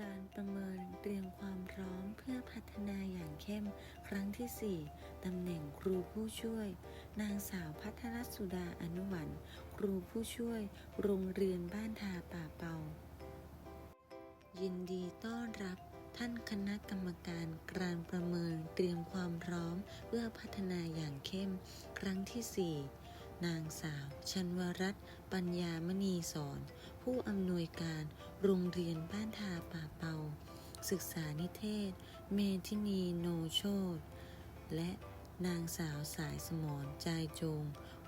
การประเมินเตรียมความพร้อมเพื่อพัฒนาอย่างเข้ม ครั้งที่ 4 ตำแหน่งครูผู้ช่วย นางสาวพัทรสุดาอนุวันครูผู้ช่วย โรงเรียนบ้านทาป่าเปา ยินดีต้อนรับท่านคณะกรรมการการประเมินเตรียมความพร้อมเพื่อพัฒนาอย่างเข้ม ครั้งที่ 4 นางสาว ชันวรัตน์ปัญญามณีสอน ผู้อำนวยการโรงเรียนบ้านทาป่าเปา ศึกษานิเทศ เมทินีโนโชตและนางสาวสายสมรจจง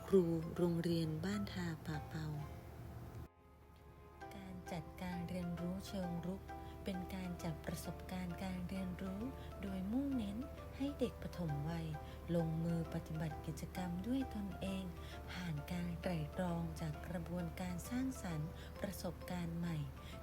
ครูโรงเรียนบ้านทาป่าเปา การจัดการเรียนรู้เชิงรุก เป็นการจัดประสบการณ์การเรียนรู้ โดยมุ่งเน้นให้เด็กปฐมวัย ลงมือปฏิบัติกิจกรรมด้วยตนเอง ผ่านการไตร่ตรองจากกระบวนการสร้างสรรค์ ประสบการณ์ใหม่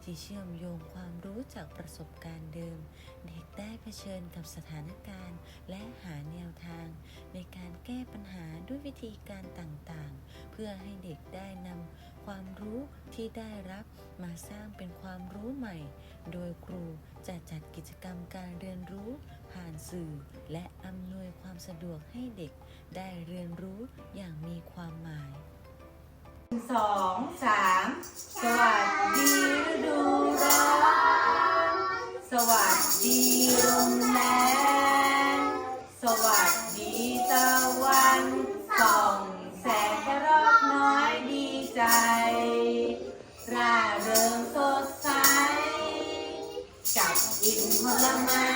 ที่เชื่อมโยงความรู้จากประสบการณ์เดิม เด็กได้เผชิญกับสถานการณ์ และหาแนวทาง ในการแก้ปัญหาด้วยวิธีการต่างๆ เพื่อให้เด็กได้นำ ความรู้ที่ได้รับมาสร้างเป็นความรู้ใหม่ โดยครูจะจัดกิจกรรมการเรียนรู้ ผ่านสื่อ และอำนวยความสะดวกให้เด็ก ได้เรียนรู้อย่างมีความหมายสองสามสวัสดีฤดู ร่าเริงสดใส กับอิ่มผลไม้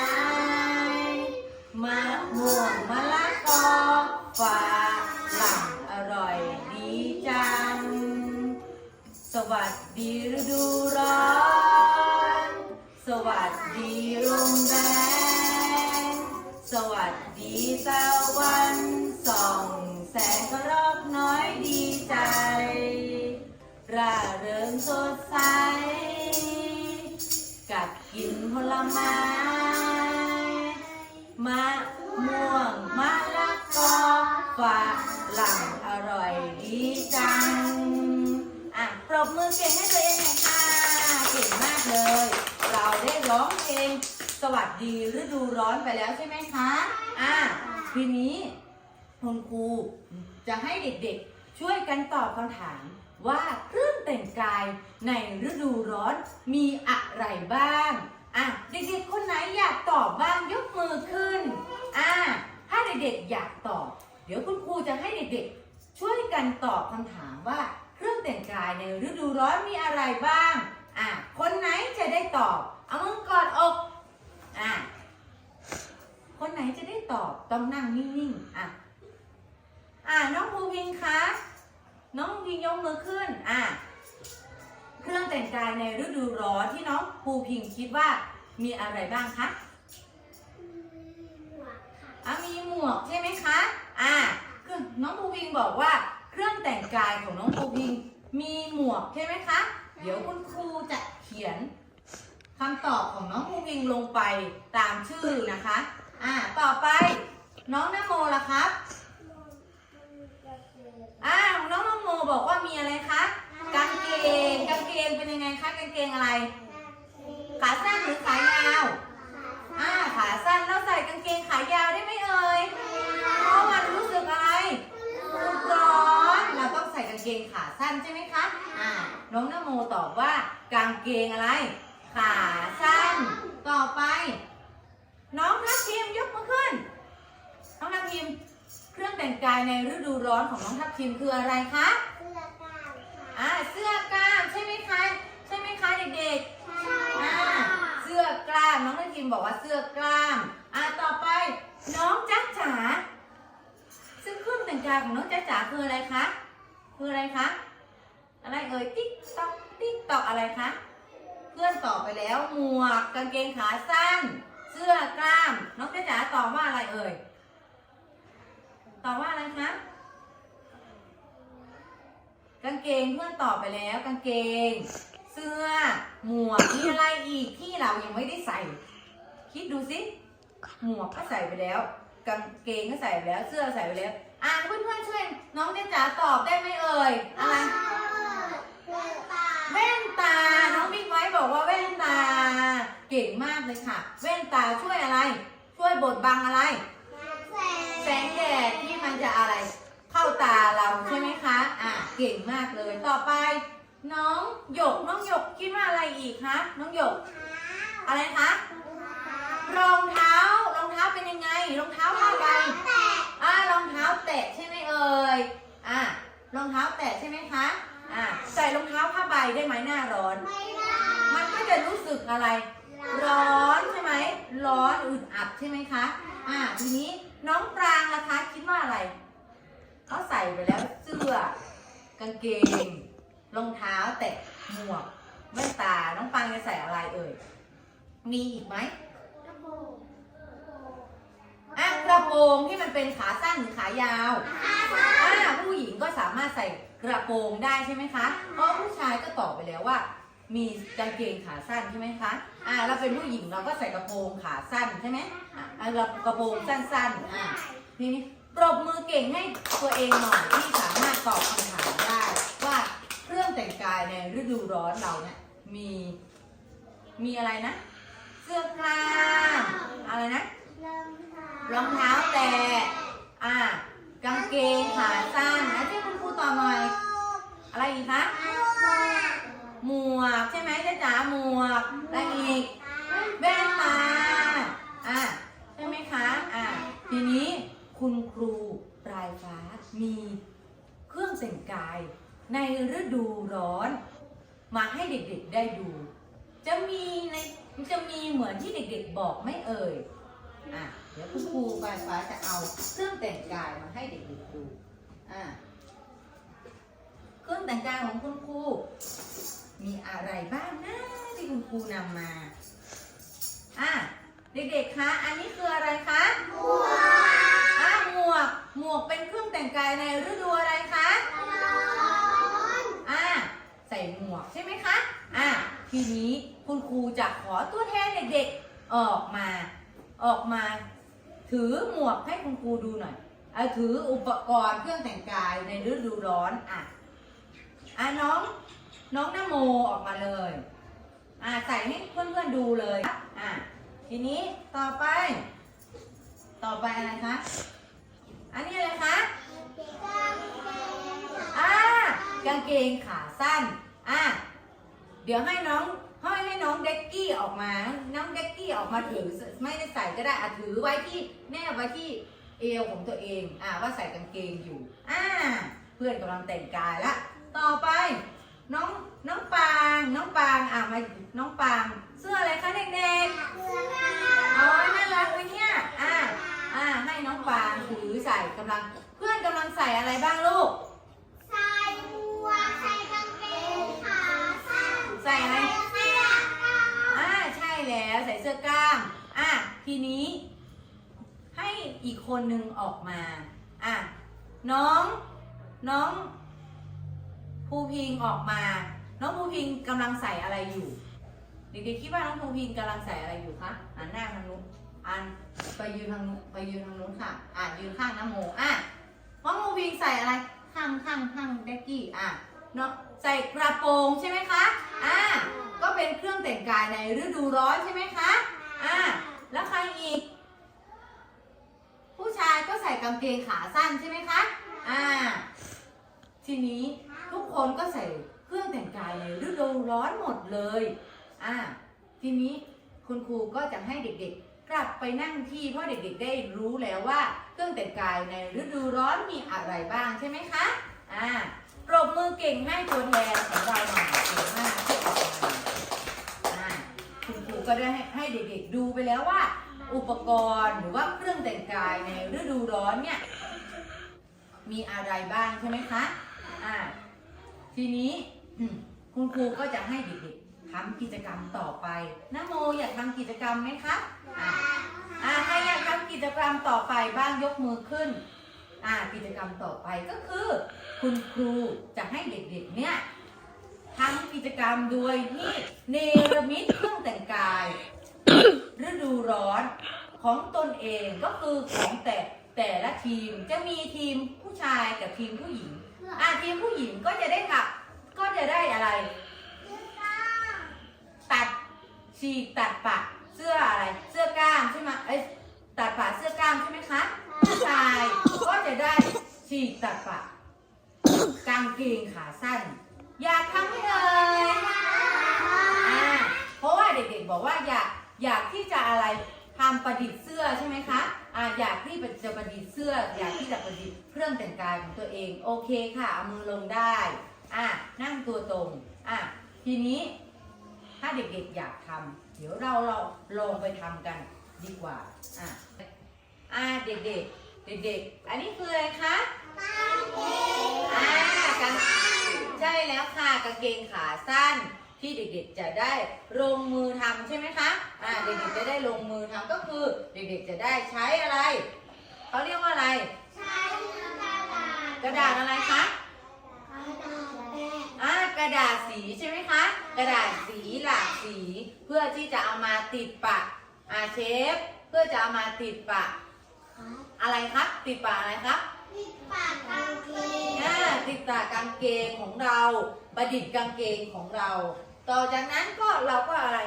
มะม่วงมะละกอฝาหลังอร่อยดีจัง สวัสดีฤดูร้อน สวัสดีลมแรงสวัสดีตะวั สดใส กัดกินผลไม้ มะม่วงมะละกอฝรั่งอร่อยดีจัง อะ ปรบมือเก่งให้ตัวเองหน่อยค่ะ เก่งมากเลย เราได้ร้องเพลงสวัสดีฤดูร้อนไปแล้วใช่ไหมคะ อะ ทีนี้คุณครูจะให้เด็กๆช่วยกันตอบคำถาม ว่าเครื่องแต่งกายในฤดูร้อนมีอะไรบ้าง อะ เด็กๆ คนไหนอยากตอบบ้างยกมือขึ้น อะ ถ้าเด็กๆ อยากตอบ เดี๋ยวคุณครูจะให้เด็กๆ ช่วยกันตอบคำถามว่าเครื่องแต่งกายในฤดูร้อนมีอะไรบ้าง อะ คนไหนจะได้ตอบ เอามือกอดอก อะ คนไหนจะได้ตอบต้องนั่งนิ่งๆ อะ อะ น้องภูวินคะ น้องภูวินยกมือขึ้น อะ เครื่องแต่งกายในฤดูร้อนที่น้องภูพิงคิดว่ามีอะไรบ้างคะอะมีหมวกใช่ไหมคะ อะเครื่องน้องภูพิงบอกว่าเครื่องแต่งกายของน้องภูพิงมีหมวกใช่ไหมคะ เดี๋ยวคุณครูจะเขียนคำตอบของน้องภูพิงลงไปตามชื่อนะคะ อะต่อไปน้องนโมล่ะครับ อ่าของน้องนโมบอกว่ามีอะไรคะกางเกงกางเกงเป็นยังไงคะกางเกงอะไร ขาสั้นหรือขายาว อ่าขาสั้นแล้วใส่กางเกงขายาวได้ไหมเอ่ยเพราะมันรู้สึกอะไรร้อนเราต้องใส่กางเกงขาสั้นใช่ไหมคะอ่าน้องนโมตอบว่ากางเกงอะไร ขาสั้นต่อไป น้องทักพทีมยกมือขึ้นน้องทักพทีม เครื่องแต่งกายในฤดูร้อนของน้องทัพทีมคืออะไรคะอ่าเสื้อกล้ามใช่ไหมคะใช่ไหมคะเด็กๆอ่าเสื้อกล้ามน้องทัพทีมบอกว่าเสื้อกล้ามอ่าต่อไปน้องจ๊ะจ๋าซึ่งเครื่องแต่งกายของน้องจ๊ะจ๋าคืออะไรคะคืออะไรคะอะไรเอ่ยติ๊กตอกติ๊กตอกอะไรคะเพื่อนตอบไปแล้วหมวกกางเกงขาสั้น เสื้อกล้าม น้องจ๊ะจ๋าตอบว่าอะไรเอ่ย ตอบว่าอะไรคะ กางเกงเพื่อนตอบไปแล้ว กางเกง เสื้อ หมวกมีอะไรอีกที่เรายังไม่ได้ใส่ คิดดูสิ หมวกก็ใส่ไปแล้ว กางเกงก็ใส่ไปแล้ว เสื้อใส่ไปแล้ว อ่านเพื่อนๆช่วยน้องเจจ๋าตอบได้ไหมเอ่ย อะไร แว่นตา น้องบิ๊กไว้บอกว่าแว่นตาเเก่งมากเลยค่ะ แว่นตาช่วยอะไร ช่วยบดบังอะไร แสงแดดที่มันจะอะไรเข้าตาเราใช่ไหมคะ อะเก่งมากเลยต่อไป น้องหยกน้องหยกคิดว่าอะไรอีกคะน้องหยก อะไรคะรองเท้ารองเท้าเป็นยังไงรองเท้าผ้าใบอ่ารองเท้าแตะใช่ไหมเอ่ยอ่ารองเท้าแตะใช่ไหมคะอ่าใส่รองเท้าผ้าใบได้ไหมหน้าร้อนมันก็จะรู้สึกอะไร ร้อนใช่ไหมร้อนอึดอัดใช่ไหมคะอ่าทีนี้ น้องปรางนะคะ คิดว่าอะไรเขาใส่ไปแล้วเสื้อ กางเกง รองเท้าแตะหมวกแว่นตา น้องปรางจะใส่อะไรเอ่ย มีอีกไหมอะกระโปรงที่มันเป็นขาสั้นหรือขายาวอ่าผู้หญิงก็สามารถใส่กระโปรงได้ใช่ไหมคะ เพราะผู้ชายก็ตอบไปแล้วว่า มีกางเกงขาสั้นใช่ไหมคะ อ่า เราเป็นผู้หญิงเราก็ใส่กระโปรงขาสั้นใช่ไหมอะอะเรากระโปรงสั้นๆ อ่าทีนี้ปรบมือเก่งให้ตัวเองหน่อยที่สามารถตอบคำถามได้ว่าเครื่องแต่งกายในฤดูร้อนเราเนี่ยมีมีอะไรนะ เสื้อกล้ามอะไรนะรองเท้าแตะอ่ากางเกงขาสั้นนะที่คุณครูต่อหน่อย อะไรอีกคะ หมวกใช่ไหมจ๊ะจ๋าหมวกอะไรอีกแว่นตาอะใช่ไหมคะอะทีนี้คุณครูปลายฟ้ามีเครื่องแต่งกาย ในฤดูร้อน มาให้เด็กๆได้ดู จะมีในจะมีเหมือนที่เด็กๆบอกไม่เอ่ยอะเดี๋ยวคุณครูปลายฟ้าจะเอาเครื่องแต่งกายมาให้เด็กๆดูอะเครื่องแต่งกายของคุณครู มีอะไรบ้างนะที่คุณครูนำมา อะ เด็กๆ คะ อันนี้คืออะไรคะ หมวก อะ หมวก หมวกเป็นเครื่องแต่งกายในฤดูอะไรคะอะ ใส่หมวกใช่ไหมคะ อะ ทีนี้คุณครูจะขอตัวแทนเด็กๆ ออกมา ออกมา ถือหมวกให้คุณครูดูหน่อยเอาถืออุปกรณ์เครื่องแต่งกายในฤดูร้อน อะ อะน้อง น้องนโมออกมาเลยอะใส่ให้เพื่อนๆดูเลยอะทีนี้ต่อไป ต่อไปอะไรคะ อันนี้อะไรคะอ่ากางเกงขาสั้นอะเดี๋ยวให้น้องให้ให้น้องเด็กกี้ออกมา น้องเด็กกี้ออกมาถือไม่ได้ใส่ก็ได้อะถือไว้ที่แนบไว้ที่เอวของตัวเอง อะว่าใส่กางเกงอยู่ อ่า เพื่อนกำลังแต่งกายละ ต่อไป น้องน้องปาง น้องปางอะมาน้องปาง เสื้ออะไรคะเด็กๆเอาไว้น่ารักไว้เนี่ยอ่าอ่าให้น้องปางถือใส่กำลัง เพื่อนกำลังใส่อะไรบ้างลูก ใส่อะไรอ่าใช่แล้วใส่เสื้อกล้ามอะทีนี้ ให้อีกคนนึงออกมาอะน้องน้อง ภูพิงออกมา น้องภูพิงกำลังใส่อะไรอยู่ เด็กๆคิดว่าน้องภูพิงกำลังใส่อะไรอยู่คะอ่านหน้าทางนู้นอ่านไปยืนทางนู้นไปยืนทางนู้นค่ะ อ่านยืนข้างน้ำโมอะน้องภูพิงใส่อะไรข้างข้างข้างเด็กกี้อะเนาะใส่กระโปรงใช่ไหมคะอะก็เป็นเครื่องแต่งกายในฤดูร้อนใช่ไหมคะอะแล้วใครอีก ผู้ชายก็ใส่กางเกงขาสั้นใช่ไหมคะอ่าทีนี้ คนก็ใส่เครื่องแต่งกายในฤดูร้อนหมดเลย อ่า ทีนี้คุณครูก็จะให้เด็กๆ กลับไปนั่งที่เพราะเด็กๆ ได้รู้แล้วว่า เครื่องแต่งกายในฤดูร้อนมีอะไรบ้างใช่ไหมคะ อ่าปรบมือเก่งให้ตัวแทนของเราหน่อยเก่งมากที่ออกมาคุณครูก็ได้ให้เด็กๆ ดูไปแล้วว่า อุปกรณ์หรือว่าเครื่องแต่งกายในฤดูร้อนเนี่ยมีอะไรบ้างใช่ไหมคะ อ่า ทีนี้อืมคุณครูก็จะให้เด็กๆทำกิจกรรมต่อไปนโมอยากทำกิจกรรมไหมคะอ่าอ่าใครอยากทำกิจกรรมต่อไปบ้างยกมือขึ้นอ่ากิจกรรมต่อไปก็คือ คุณครูจะให้เด็กๆเนี่ยทำกิจกรรมโดยที่เนรมิตเครื่องแต่งกาย ฤดูร้อนของตนเองก็คือของแต่แต่ละทีมจะมีทีมผู้ชายกับทีมผู้หญิง อาทีมผู้หญิงก็จะได้ค่ะก็จะได้อะไร ตัดเชืฉีกตัดปะเสื้ออะไร เสื้อกล้ามใช่ไหมเอ้ยตัดปะเสื้อกล้ามใช่ไหมคะผู้ชายก็จะได้ฉีกตัดปะกางเกงขาสั้น อยากทำไหมเอ่ยอ่าเพราะว่าเด็กๆบอกว่าอยากอยากที่จะอะไรทำประดิษฐ์เสื้อใช่ไหมคะ อ่าอยากที่จะประดิษฐ์เสื้อ อยากที่จะประดิษฐ์เครื่องแต่งกายของตัวเอง โอเคค่ะเอามือลงได้อ่านั่งตัวตรงอ่าทีนี้ถ้าเด็กๆอยากทำเดี๋ยวเราเราลองไปทำกันดีกว่าอะอะเด็กๆเด็กๆ อันนี้คืออะไรคะอ่ากางใช่แล้วค่ะกางเกงขาสั้น ที่เด็กๆจะได้ลงมือทำใช่ไหมคะอ่าเด็กๆจะได้ลงมือทำก็คือเด็กๆจะได้ใช้อะไรเขาเรียกว่าอะไรกระดาษอะไรคะอ่ากระดาษสีใช่ไหมคะ กระดาษสีหลากสีเพื่อที่จะเอามาติดปะอ่าเชฟ เพื่อจะเอามาติดปะอะไรครับ ติดปะอะไรครับอ่าติดปะกางเกงของเรา ประดิษฐ์กางเกงของเรา ต่อจากนั้นก็เราก็อะไร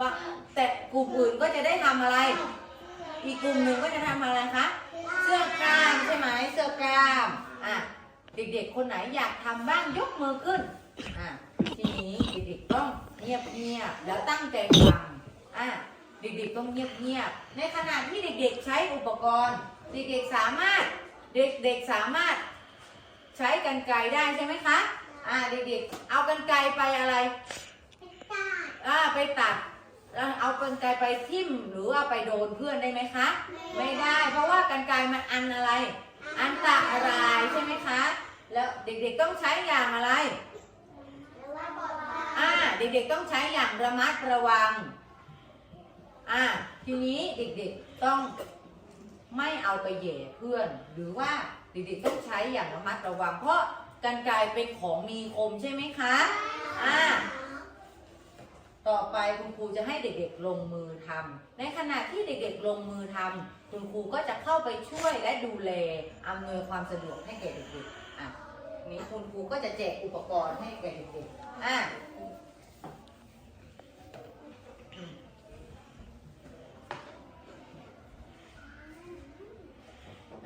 บะแต่กลุ่มอื่นก็จะได้ทำอะไร อีกกลุ่มหนึ่งก็จะทำอะไรคะ เสื้อกล้ามใช่ไหมเสื้อกล้ามอะเด็กๆ คนไหนอยากทำบ้างยกมือขึ้นอะทีนี้เด็กๆต้องเงียบๆแล้วตั้งใจฟังอะเด็กๆต้องเงียบๆในขณะที่เด็กๆใช้อุปกรณ์ เด็กๆสามารถเด็กๆสามารถใช้กันไกรได้ใช่ไหมคะ อะเด็กๆเอากันไกรไปอะไรอ่าไปตัดแล้วเอากันไกรไปทิ่มหรือว่าไปโดนเพื่อนได้ไหมคะ ไม่ได้ เพราะว่ากันไกรมันอันอะไร อันตรายใช่ไหมคะ แล้วเด็กๆต้องใช้อย่างอะไรอ่าเด็กๆต้องใช้อย่างระมัดระวังอ่าทีนี้เด็กๆต้องไม่เอาไปแหย่เพื่อน หรือว่าเด็กๆต้องใช้อย่างระมัดระวังเพราะ กันไกรเป็นของมีคมใช่ไหมคะอ่าต่อไปคุณครูจะให้เด็กๆลงมือทำในขณะที่เด็กๆลงมือทำคุณครูก็จะเข้าไปช่วยและดูแลอำนวยความสะดวกให้แก่เด็กๆอะนี้คุณครูก็จะแจกอุปกรณ์ให้แก่เด็กๆอะ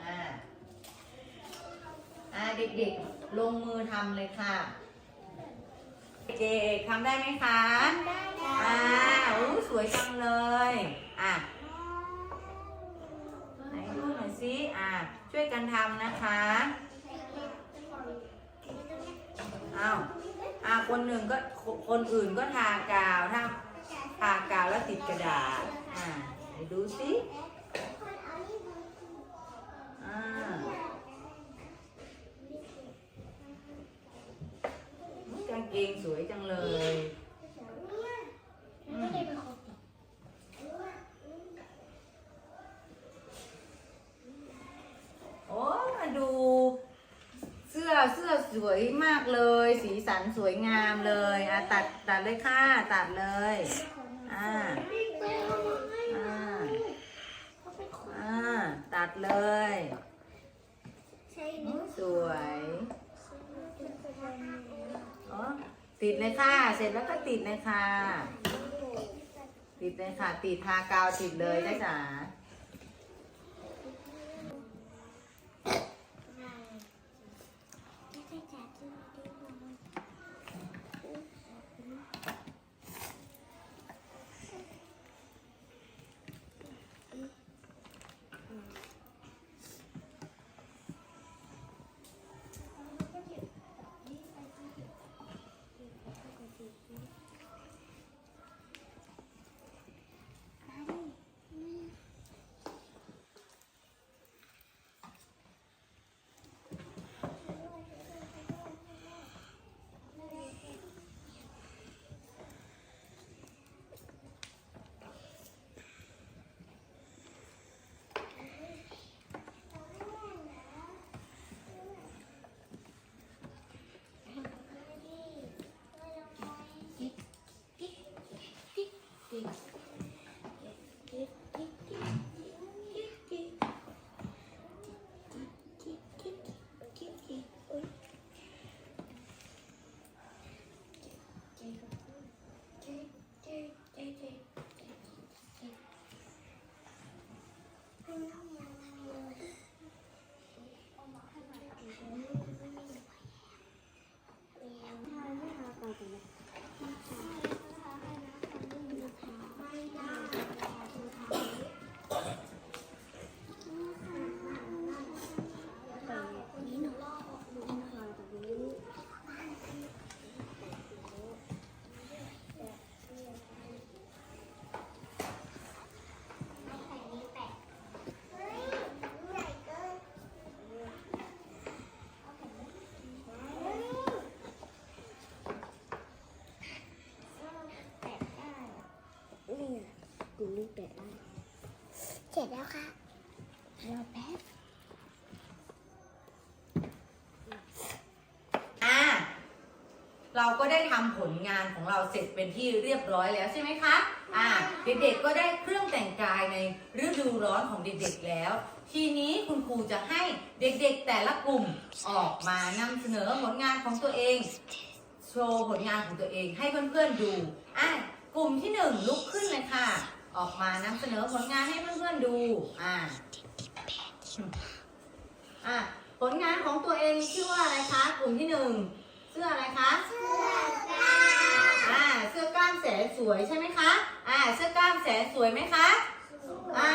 อะอะเด็กๆลงมือ ทำเลยค่ะ เด็กๆทำได้ไหมคะอ่าอู้สวยจังเลย อะไหนดูหน่อยสิอะช่วยกันทำนะคะอ้าวอะคนหนึ่งก็คนอื่นก็ทากาวถ้าทากาวแล้วติดกระดาษอะไหนดูสิอ่ากาง เกงสวยจังเลยโอ้มาดู เสื้อเสื้อสวยมากเลย สีสันสวยงามเลยอะตัดตัดเลยค่ะตัดเลยอ่าอ่าอ่าตัดเลย ติดเลยค่ะ เสร็จแล้วก็ติดเลยค่ะ ติดเลยค่ะ ติดทากาวติดเลยจ้าจ๋า กูนึกแต่ได้เสร็จแล้วค่ะรอแป๊บอ่าเราก็ได้ทำผลงานของเราเสร็จเป็นที่เรียบร้อยแล้วใช่ไหมคะ อ่าเด็กๆก็ได้เครื่องแต่งกายในฤดูร้อนของเด็กๆแล้ว ทีนี้คุณครูจะให้เด็กๆแต่ละกลุ่มออกมานำเสนอผลงานของตัวเอง โชว์ผลงานของตัวเองให้เพื่อนๆดู อะ กลุ่มที่หนึ่งลุกขึ้นเลยค่ะ ออกมานำเสนอผลงานให้เพื่อนๆดู อ่าอะผลงานของตัวเองชื่อว่าอะไรคะ กลุ่มที่หนึ่งเสื้ออะไรคะอ่า เสื้อกล้ามแสนสวยใช่ไหมคะ อ่า เสื้อกล้ามแสนสวยไหมคะอ่า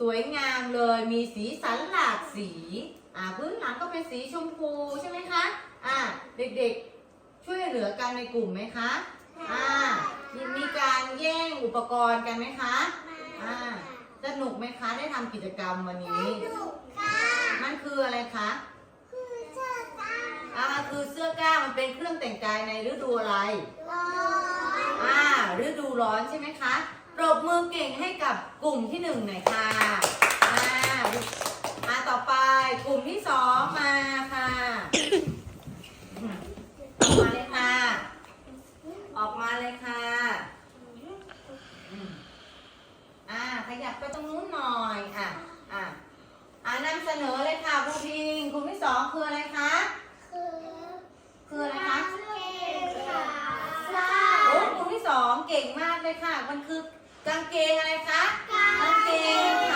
สวยงามเลยมีสีสันหลากสี อ่าพื้นหลังก็เป็นสีชมพูใช่ไหมคะ อ่า เด็กๆ ช่วยเหลือกันในกลุ่มไหมคะ อ่า มีมีการแย่งอุปกรณ์กันไหมคะอ่าสนุกไหมคะ ได้ทำกิจกรรมวันนี้ มันคืออะไรคะ อ่า คือเสื้อกล้ามมันเป็นเครื่องแต่งกายในฤดูอะไร อ่า ฤดูร้อนใช่ไหมคะ ปรบมือเก่งให้กับกลุ่มที่หนึ่งหน่อยค่ะ อ่า อ่า ต่อไปกลุ่มที่สองมาค่ะ มาเลยค่ะ ออกมาเลยค่ะอืมอ่า ขยับไปตรงนู้นหน่อย อะ อะ อ่านำเสนอเลยค่ะครูพิงกลุ่มที่สองคืออะไรคะคืออะไรคะโอ้กลุ่มที่สองเก่งมากเลยค่ะ มันคือกางเกงอะไรคะ กางเกงขา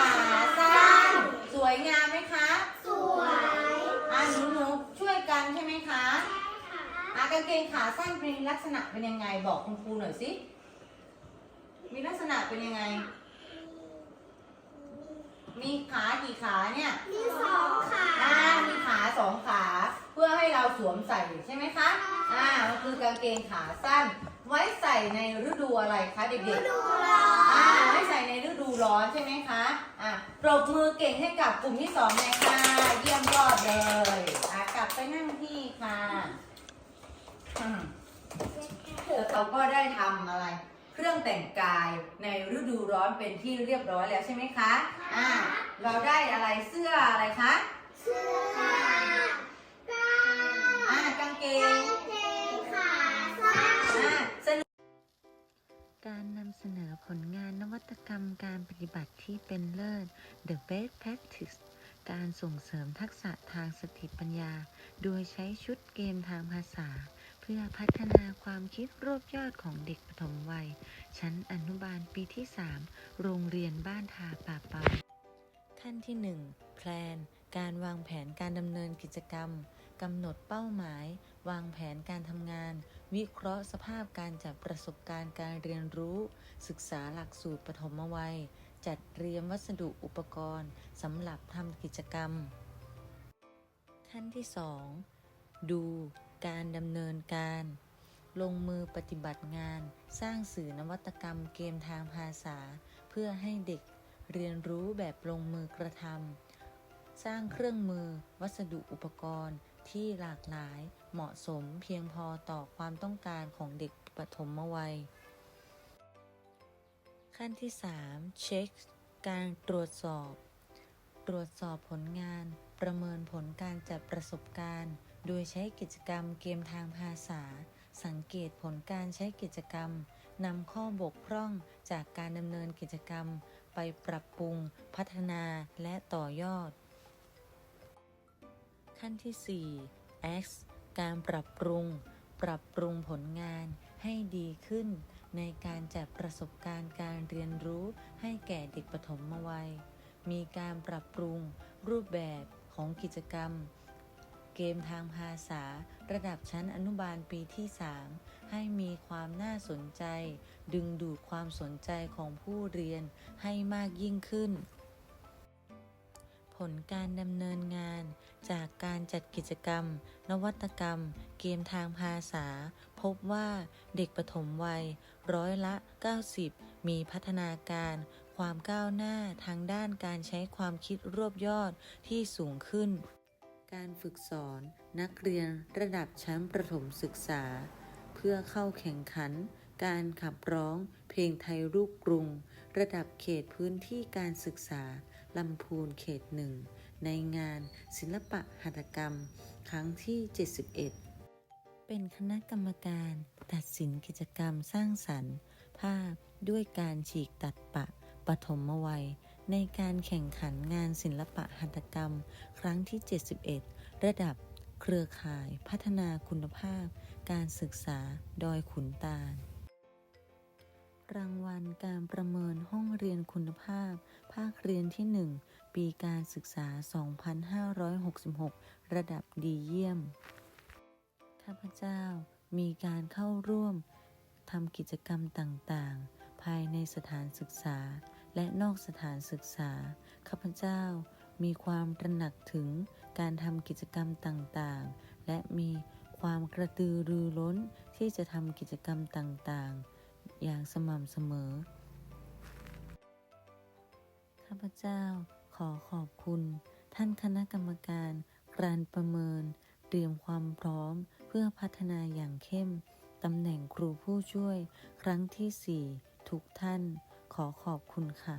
กางเกงขาสั้นเป็นลักษณะเป็นยังไงบอกคุณครูหน่อยสิ มีลักษณะเป็นยังไง มีขากี่ขาเนี่ยอ่ามีขาสองขา เพื่อให้เราสวมใส่ใช่ไหมคะ อ่ามันคือกางเกงขาสั้น ไว้ใส่ในฤดูอะไรคะเด็กๆอ่าไว้ใส่ในฤดูร้อนใช่ไหมคะ อ่าปรบมือเก่งให้กับกลุ่มที่สองเลยค่ะ เยี่ยมยอดเลย อ่ากลับไปนั่งที่ค่ะอืมแล้ว เราก็ได้ทำอะไร เครื่องแต่งกายในฤดูร้อนเป็นที่เรียบร้อยแล้วใช่ไหมคะอ่าเราได้อะไรเสื้ออะไรคะอ่ากางเกงอ่าสนุกการนำเสนอผลงานนวัตกรรมการปฏิบัติที่เป็นเลิศ The Best Practice การส่งเสริมทักษะทางสติปัญญา โดยใช้ชุดเกมทางภาษา เพื่อพัฒนาความคิดรวบยอดของเด็กปฐมวัย ชั้นอนุบาลปีที่ 3 โรงเรียนบ้านทาป่าเปาขั้นที่ 1 แพลน การวางแผนการดำเนินกิจกรรมกำหนดเป้าหมาย วางแผนการทำงาน วิเคราะห์สภาพการจัดประสบการณ์การเรียนรู้ ศึกษาหลักสูตรปฐมวัย จัดเตรียมวัสดุอุปกรณ์สำหรับทำกิจกรรม ขั้นที่ 2 ดู การดำเนินการ ลงมือปฏิบัติงาน สร้างสื่อนวัตกรรมเกมทางภาษา เพื่อให้เด็กเรียนรู้แบบลงมือกระทำสร้างเครื่องมือ วัสดุอุปกรณ์ที่หลากหลายเหมาะสมเพียงพอต่อความต้องการของเด็กปฐมวัย ขั้นที่ 3 เช็ค การตรวจสอบ ตรวจสอบผลงาน ประเมินผลการจัดประสบการณ์ โดยใช้กิจกรรมเกมทางภาษา สังเกตผลการใช้กิจกรรมนำข้อบกพร่องจากการดำเนินกิจกรรม ไปปรับปรุง พัฒนาและต่อยอด ขั้นที่ 4 X การปรับปรุง ปรับปรุงผลงานให้ดีขึ้น ในการจัดประสบการณ์การเรียนรู้ให้แก่เด็กปฐมวัย มีการปรับปรุง รูปแบบของกิจกรรม เกมทางภาษา ระดับชั้นอนุบาลปีที่ 3 ให้มีความน่าสนใจ ดึงดูดความสนใจของผู้เรียนให้มากยิ่งขึ้น ผลการดำเนินงาน จากการจัดกิจกรรม นวัตกรรม เกมทางภาษา พบว่าเด็กปฐมวัย ร้อยละ 90 มีพัฒนาการความก้าวหน้าทางด้านการใช้ความคิดรวบยอดที่สูงขึ้น การฝึกสอนนักเรียนระดับชั้นประถมศึกษา เพื่อเข้าแข่งขัน การขับร้องเพลงไทยลูกกรุง ระดับเขตพื้นที่การศึกษาลำพูนเขตหนึ่งในงานศิลปะหัตถกรรม ครั้งที่ 71 เป็นคณะกรรมการตัดสินกิจกรรมสร้างสรรค์ ภาพด้วยการฉีกตัดปะปฐมวัย ในการแข่งขันงานศิลปะหัตถกรรม ครั้งที่ 71 ระดับเครือข่ายพัฒนาคุณภาพ การศึกษาดอยขุนตาล รางวัลการประเมินห้องเรียนคุณภาพ ภาคเรียนที่ 1 ปีการศึกษา 2566 ระดับดีเยี่ยม ข้าพเจ้ามีการเข้าร่วมทำกิจกรรมต่างๆ ภายในสถานศึกษา และนอกสถานศึกษา ข้าพเจ้ามีความตระหนักถึงการทำกิจกรรมต่างๆ และมีความกระตือรือร้นที่จะทำกิจกรรมต่างๆ อย่างสม่ำเสมอ ข้าพเจ้าขอขอบคุณ ท่านคณะกรรมการการประเมิน เตรียมความพร้อมเพื่อพัฒนาอย่างเข้มตำแหน่งครูผู้ช่วย ครั้งที่ 4 ทุกท่าน ขอขอบคุณค่ะ